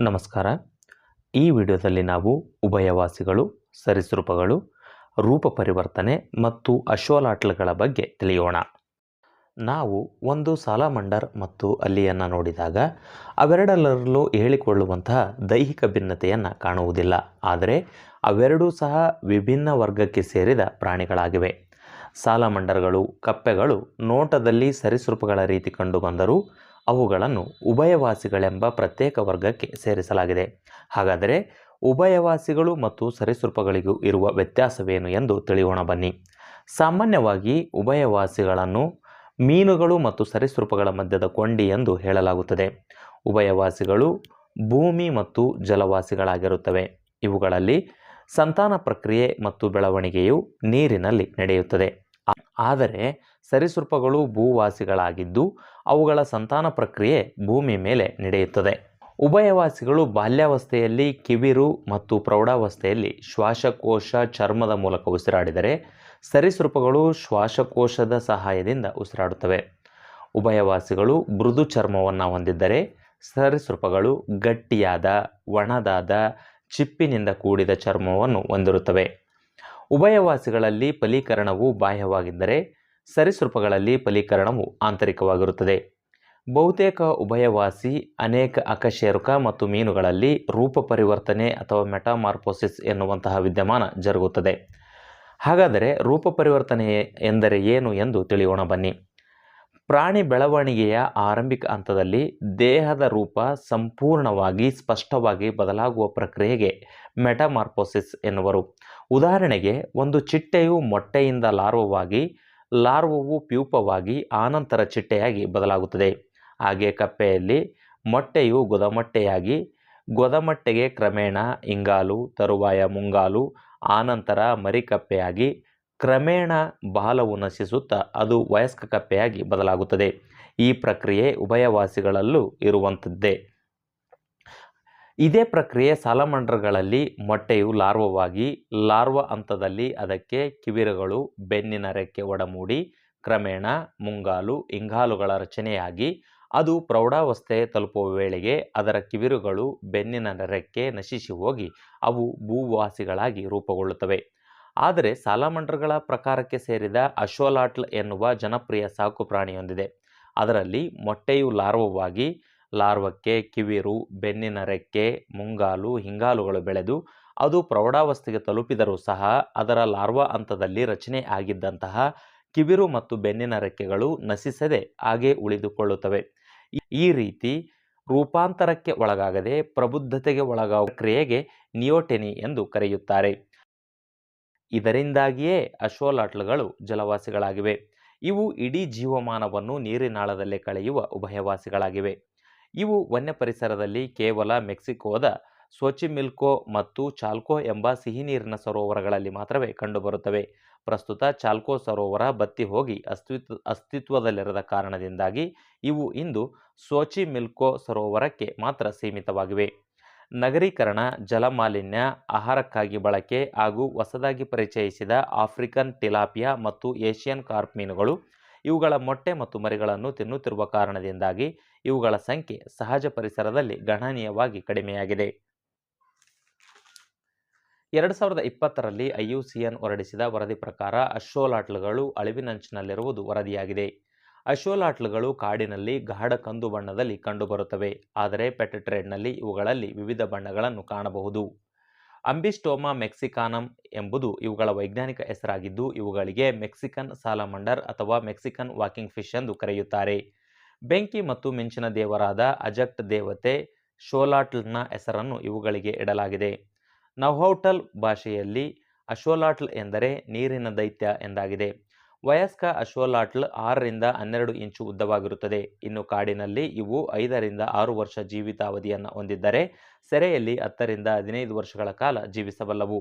ನಮಸ್ಕಾರ. ಈ ವಿಡಿಯೋದಲ್ಲಿ ನಾವು ಉಭಯವಾಸಿಗಳು, ಸರಿಸೃಪಗಳು, ರೂಪ ಪರಿವರ್ತನೆ ಮತ್ತು ಅಶ್ವಲಾಟ್ಲಗಳ ಬಗ್ಗೆ ತಿಳಿಯೋಣ. ನಾವು ಒಂದು ಸಾಲಮಂಡರ್ ಮತ್ತು ಅಲ್ಲಿಯನ್ನು ನೋಡಿದಾಗ ಅವೆರಡರಲ್ಲೂ ಹೇಳಿಕೊಳ್ಳುವಂತಹ ದೈಹಿಕ ಭಿನ್ನತೆಯನ್ನು ಕಾಣುವುದಿಲ್ಲ. ಆದರೆ ಅವೆರಡೂ ಸಹ ವಿಭಿನ್ನ ವರ್ಗಕ್ಕೆ ಸೇರಿದ ಪ್ರಾಣಿಗಳಾಗಿವೆ. ಸಾಲಮಂಡರ್ಗಳು, ಕಪ್ಪೆಗಳು ನೋಟದಲ್ಲಿ ಸರಿಸೃಪಗಳ ರೀತಿ ಕಂಡುಬಂದರೂ ಅವುಗಳನ್ನು ಉಭಯವಾಸಿಗಳೆಂಬ ಪ್ರತ್ಯೇಕ ವರ್ಗಕ್ಕೆ ಸೇರಿಸಲಾಗಿದೆ. ಹಾಗಾದರೆ ಉಭಯವಾಸಿಗಳು ಮತ್ತು ಸರೀಸೃಪಗಳಿಗೂ ಇರುವ ವ್ಯತ್ಯಾಸವೇನು ಎಂದು ತಿಳಿಯೋಣ ಬನ್ನಿ. ಸಾಮಾನ್ಯವಾಗಿ ಉಭಯವಾಸಿಗಳನ್ನು ಮೀನುಗಳು ಮತ್ತು ಸರೀಸೃಪಗಳ ಮಧ್ಯದ ಕೊಂಡಿ ಎಂದು ಹೇಳಲಾಗುತ್ತದೆ. ಉಭಯವಾಸಿಗಳು ಭೂಮಿ ಮತ್ತು ಜಲವಾಸಿಗಳಾಗಿರುತ್ತವೆ. ಇವುಗಳಲ್ಲಿ ಸಂತಾನ ಪ್ರಕ್ರಿಯೆ ಮತ್ತು ಬೆಳವಣಿಗೆಯು ನೀರಿನಲ್ಲಿ ನಡೆಯುತ್ತದೆ. ಆದರೆ ಸರಿಸೃಪಗಳು ಭೂವಾಸಿಗಳಾಗಿದ್ದು ಅವುಗಳ ಸಂತಾನ ಪ್ರಕ್ರಿಯೆ ಭೂಮಿ ಮೇಲೆ ನಡೆಯುತ್ತದೆ. ಉಭಯವಾಸಿಗಳು ಬಾಲ್ಯಾವಸ್ಥೆಯಲ್ಲಿ ಕಿವಿರು ಮತ್ತು ಪ್ರೌಢಾವಸ್ಥೆಯಲ್ಲಿ ಶ್ವಾಸಕೋಶ ಚರ್ಮದ ಮೂಲಕ ಉಸಿರಾಡಿದರೆ ಸರಿಸೃಪಗಳು ಶ್ವಾಸಕೋಶದ ಸಹಾಯದಿಂದ ಉಸಿರಾಡುತ್ತವೆ. ಉಭಯವಾಸಿಗಳು ಮೃದು ಚರ್ಮವನ್ನು ಹೊಂದಿದ್ದರೆ ಸರೀಸೃಪಗಳು ಗಟ್ಟಿಯಾದ, ಒಣದಾದ, ಚಿಪ್ಪಿನಿಂದ ಕೂಡಿದ ಚರ್ಮವನ್ನು ಹೊಂದಿರುತ್ತವೆ. ಉಭಯವಾಸಿಗಳಲ್ಲಿ ಫಲೀಕರಣವು ಬಾಹ್ಯವಾಗಿದ್ದರೆ ಸರೀಸೃಪಗಳಲ್ಲಿ ಫಲೀಕರಣವು ಆಂತರಿಕವಾಗಿರುತ್ತದೆ. ಬಹುತೇಕ ಉಭಯವಾಸಿ ಅನೇಕ ಅಕಶೇರುಕ ಮತ್ತು ಮೀನುಗಳಲ್ಲಿ ರೂಪ ಪರಿವರ್ತನೆ ಅಥವಾ ಮೆಟಾಮಾರ್ಫೋಸಿಸ್ ಎನ್ನುವಂತಹ ವಿದ್ಯಮಾನ ಜರುಗುತ್ತದೆ. ಹಾಗಾದರೆ ರೂಪ ಪರಿವರ್ತನೆ ಎಂದರೆ ಏನು ಎಂದು ತಿಳಿಯೋಣ ಬನ್ನಿ. ಪ್ರಾಣಿ ಬೆಳವಣಿಗೆಯ ಆರಂಭಿಕ ಹಂತದಲ್ಲಿ ದೇಹದ ರೂಪ ಸಂಪೂರ್ಣವಾಗಿ ಸ್ಪಷ್ಟವಾಗಿ ಬದಲಾಗುವ ಪ್ರಕ್ರಿಯೆಗೆ ಮೆಟಾಮಾರ್ಫೋಸಿಸ್ ಎನ್ನುವರು. ಉದಾಹರಣೆಗೆ ಒಂದು ಚಿಟ್ಟೆಯು ಮೊಟ್ಟೆಯಿಂದ ಲಾರ್ವವಾಗಿ, ಲಾರ್ವವು ಪ್ಯೂಪವಾಗಿ, ಆನಂತರ ಚಿಟ್ಟೆಯಾಗಿ ಬದಲಾಗುತ್ತದೆ. ಹಾಗೆ ಕಪ್ಪೆಯಲ್ಲಿ ಮೊಟ್ಟೆಯು ಗೊದಮೊಟ್ಟೆಯಾಗಿ ಗೊದಮಟ್ಟೆಗೆ ಕ್ರಮೇಣ ಇಂಗಾಲು, ತರುವಾಯ ಮುಂಗಾಲು, ಆನಂತರ ಮರಿಕಪ್ಪೆಯಾಗಿ, ಕ್ರಮೇಣ ಬಾಲವು ನಶಿಸುತ್ತಾ ಅದು ವಯಸ್ಕ ಕಪ್ಪೆಯಾಗಿ ಬದಲಾಗುತ್ತದೆ. ಈ ಪ್ರಕ್ರಿಯೆ ಉಭಯವಾಸಿಗಳಲ್ಲೂ ಇರುವಂಥದ್ದೇ. ಇದೇ ಪ್ರಕ್ರಿಯೆ ಸಾಲಮಂಡ್ರಗಳಲ್ಲಿ ಮೊಟ್ಟೆಯು ಲಾರ್ವವಾಗಿ, ಲಾರ್ವ ಹಂತದಲ್ಲಿ ಅದಕ್ಕೆ ಕಿವಿರುಗಳು, ಬೆನ್ನಿನ ರೆಕ್ಕೆ ಒಡಮೂಡಿ, ಕ್ರಮೇಣ ಮುಂಗಾಲು, ಇಂಗಾಲುಗಳ ರಚನೆಯಾಗಿ, ಅದು ಪ್ರೌಢಾವಸ್ಥೆ ತಲುಪುವ ವೇಳೆಗೆ ಅದರ ಕಿವಿರುಗಳು ಬೆನ್ನಿನ ರೆಕ್ಕೆ ನಶಿಸಿ ಹೋಗಿ ಅವು ಭೂವಾಸಿಗಳಾಗಿ ರೂಪುಗೊಳ್ಳುತ್ತವೆ. ಆದರೆ ಸಾಲಮಂಡ್ರಗಳ ಪ್ರಕಾರಕ್ಕೆ ಸೇರಿದ ಅಶ್ವಲಾಟ್ಲ್ ಎನ್ನುವ ಜನಪ್ರಿಯ ಸಾಕು ಪ್ರಾಣಿಯೊಂದಿದೆ ಅದರಲ್ಲಿ ಮೊಟ್ಟೆಯು ಲಾರ್ವವಾಗಿ ಲಾರ್ವಕ್ಕೆ, ಕಿವಿರು, ಬೆನ್ನಿನ ರೆಕ್ಕೆ, ಮುಂಗಾಲು, ಹಿಂಗಾಲುಗಳು ಬೆಳೆದು ಅದು ಪ್ರೌಢಾವಸ್ಥೆಗೆ ತಲುಪಿದರೂ ಸಹ ಅದರ ಲಾರ್ವಾ ಹಂತದಲ್ಲಿ ರಚನೆ ಆಗಿದ್ದಂತಹ ಕಿವಿರು ಮತ್ತು ಬೆನ್ನಿನ ರೆಕ್ಕೆಗಳು ನಶಿಸದೆ ಹಾಗೆ ಉಳಿದುಕೊಳ್ಳುತ್ತವೆ. ಈ- ರೀತಿ ರೂಪಾಂತರಕ್ಕೆ ಒಳಗಾಗದೆ ಪ್ರಬುದ್ಧತೆಗೆ ಒಳಗಾಗುವ ಕ್ರಿಯೆಗೆ ನಿಯೋಟೆನಿ ಎಂದು ಕರೆಯುತ್ತಾರೆ. ಇದರಿಂದಾಗಿಯೇ ಅಶ್ವಲಾಟ್ಲುಗಳು ಜಲವಾಸಿಗಳಾಗಿವೆ. ಇವು ಇಡೀ ಜೀವಮಾನವನ್ನು ನೀರಿನಾಳದಲ್ಲೇ ಕಳೆಯುವ ಉಭಯವಾಸಿಗಳಾಗಿವೆ. ಇವು ವನ್ಯ ಪರಿಸರದಲ್ಲಿ ಕೇವಲ ಮೆಕ್ಸಿಕೋದ ಸೋಚಿಮಿಲ್ಕೋ ಮತ್ತು ಚಾಲ್ಕೋ ಎಂಬ ಸಿಹಿನೀರಿನ ಸರೋವರಗಳಲ್ಲಿ ಮಾತ್ರವೇ ಕಂಡುಬರುತ್ತವೆ. ಪ್ರಸ್ತುತ ಚಾಲ್ಕೋ ಸರೋವರ ಬತ್ತಿ ಹೋಗಿ ಅಸ್ತಿತ್ವ, ಅಸ್ತಿತ್ವದಲ್ಲಿರದ ಕಾರಣದಿಂದಾಗಿ ಇವು ಇಂದು ಸೋಚಿಮಿಲ್ಕೋ ಸರೋವರಕ್ಕೆ ಮಾತ್ರ ಸೀಮಿತವಾಗಿವೆ. ನಗರೀಕರಣ, ಜಲಮಾಲಿನ್ಯ, ಆಹಾರಕ್ಕಾಗಿ ಬಳಕೆ ಹಾಗೂ ಹೊಸದಾಗಿ ಪರಿಚಯಿಸಿದ ಆಫ್ರಿಕನ್ ಟಿಲಾಪಿಯಾ ಮತ್ತು ಏಷ್ಯನ್ ಕಾರ್ಪ್ ಮೀನುಗಳು ಇವುಗಳ ಮೊಟ್ಟೆ ಮತ್ತು ಮರಿಗಳನ್ನು ತಿನ್ನುತ್ತಿರುವ ಕಾರಣದಿಂದಾಗಿ ಇವುಗಳ ಸಂಖ್ಯೆ ಸಹಜ ಪರಿಸರದಲ್ಲಿ ಗಣನೀಯವಾಗಿ ಕಡಿಮೆಯಾಗಿದೆ. ಎರಡು ಸಾವಿರದ ಇಪ್ಪತ್ತರಲ್ಲಿ ಐ ಯು ಸಿ ಎನ್ ಹೊರಡಿಸಿದ ವರದಿ ಪ್ರಕಾರ ಅಶ್ವಲಾಟ್ಲುಗಳು ಅಳಿವಿನಂಚಿನಲ್ಲಿರುವುದು ವರದಿಯಾಗಿದೆ. ಅಶ್ವಲಾಟ್ಲುಗಳು ಕಾಡಿನಲ್ಲಿ ಗಾಢ ಕಂದು ಬಣ್ಣದಲ್ಲಿ ಕಂಡುಬರುತ್ತವೆ, ಆದರೆ ಪೆಟಟ್ರೇಡ್ನಲ್ಲಿ ಇವುಗಳಲ್ಲಿ ವಿವಿಧ ಬಣ್ಣಗಳನ್ನು ಕಾಣಬಹುದು. ಅಂಬಿಸ್ಟೋಮಾ ಮೆಕ್ಸಿಕಾನಮ್ ಎಂಬುದು ಇವುಗಳ ವೈಜ್ಞಾನಿಕ ಹೆಸರಾಗಿದ್ದು, ಇವುಗಳಿಗೆ ಮೆಕ್ಸಿಕನ್ ಸಾಲಮಂಡರ್ ಅಥವಾ ಮೆಕ್ಸಿಕನ್ ವಾಕಿಂಗ್ ಫಿಶ್ ಎಂದು ಕರೆಯುತ್ತಾರೆ. ಬೆಂಕಿ ಮತ್ತು ಮಿಂಚಿನ ದೇವರಾದ ಅಜಕ್ಟ್ ದೇವತೆ ಶೋಲಾಟ್ಲ್ನ ಹೆಸರನ್ನು ಇವುಗಳಿಗೆ ಇಡಲಾಗಿದೆ. ನವ್ಹೌಟಲ್ ಭಾಷೆಯಲ್ಲಿ ಅಶೋಲಾಟ್ಲ್ ಎಂದರೆ ನೀರಿನ ದೈತ್ಯ ಎಂದಾಗಿದೆ. ವಯಸ್ಕ ಅಶ್ವಲಾಟ್ಲ್ ಆರರಿಂದ ಹನ್ನೆರಡು ಇಂಚು ಉದ್ದವಾಗಿರುತ್ತದೆ. ಇನ್ನು ಕಾಡಿನಲ್ಲಿ ಇವು ಐದರಿಂದ ಆರು ವರ್ಷ ಜೀವಿತಾವಧಿಯನ್ನು ಹೊಂದಿದ್ದರೆ ಸೆರೆಯಲ್ಲಿ ಹತ್ತರಿಂದ ಹದಿನೈದು ವರ್ಷಗಳ ಕಾಲ ಜೀವಿಸಬಲ್ಲವು.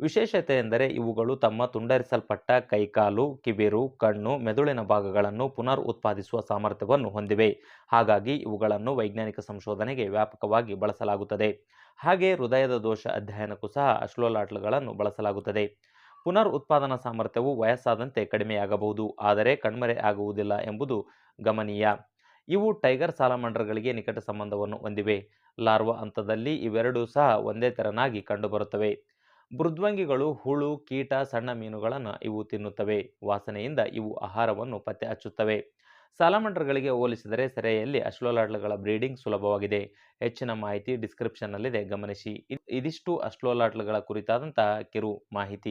ವಿಶೇಷತೆ ಎಂದರೆ ಇವುಗಳು ತಮ್ಮ ತುಂಡರಿಸಲ್ಪಟ್ಟ ಕೈಕಾಲು, ಕಿವಿರು, ಕಣ್ಣು, ಮೆದುಳಿನ ಭಾಗಗಳನ್ನು ಪುನರ್ ಉತ್ಪಾದಿಸುವ ಸಾಮರ್ಥ್ಯವನ್ನು ಹೊಂದಿವೆ. ಹಾಗಾಗಿ ಇವುಗಳನ್ನು ವೈಜ್ಞಾನಿಕ ಸಂಶೋಧನೆಗೆ ವ್ಯಾಪಕವಾಗಿ ಬಳಸಲಾಗುತ್ತದೆ. ಹಾಗೆ ಹೃದಯದ ದೋಷ ಅಧ್ಯಯನಕ್ಕೂ ಸಹ ಅಶ್ಲೋಲಾಟ್ಲ್ಗಳನ್ನು ಬಳಸಲಾಗುತ್ತದೆ. ಪುನರ್ ಉತ್ಪಾದನಾ ಸಾಮರ್ಥ್ಯವು ವಯಸ್ಸಾದಂತೆ ಕಡಿಮೆಯಾಗಬಹುದು, ಆದರೆ ಕಣ್ಮರೆ ಆಗುವುದಿಲ್ಲ ಎಂಬುದು ಗಮನೀಯ. ಇವು ಟೈಗರ್ ಸಾಲಮಂಡರ್ಗಳಿಗೆ ನಿಕಟ ಸಂಬಂಧವನ್ನು ಹೊಂದಿವೆ. ಲಾರ್ವಾ ಹಂತದಲ್ಲಿ ಇವೆರಡೂ ಸಹ ಒಂದೇ ತೆರನಾಗಿ ಕಂಡುಬರುತ್ತವೆ. ಮೃದ್ವಂಗಿಗಳು, ಹುಳು, ಕೀಟ, ಸಣ್ಣ ಮೀನುಗಳನ್ನು ಇವು ತಿನ್ನುತ್ತವೆ. ವಾಸನೆಯಿಂದ ಇವು ಆಹಾರವನ್ನು ಪತ್ತೆ ಹಚ್ಚುತ್ತವೆ. ಸಾಲಮಂಡರ್ಗಳಿಗೆ ಹೋಲಿಸಿದರೆ ಸೆರೆಯಲ್ಲಿ ಅಶ್ಲೋಲಾಟ್ಲಗಳ ಬ್ರೀಡಿಂಗ್ ಸುಲಭವಾಗಿದೆ. ಹೆಚ್ಚಿನ ಮಾಹಿತಿ ಡಿಸ್ಕ್ರಿಪ್ಷನ್ನಲ್ಲಿದೆ. ಗಮನಿಸಿ. ಇದ್- ಇದಿಷ್ಟು ಅಶ್ಲೋಲಾಟ್ಲಗಳ ಕುರಿತಾದಂತಹ ಕಿರು ಮಾಹಿತಿ.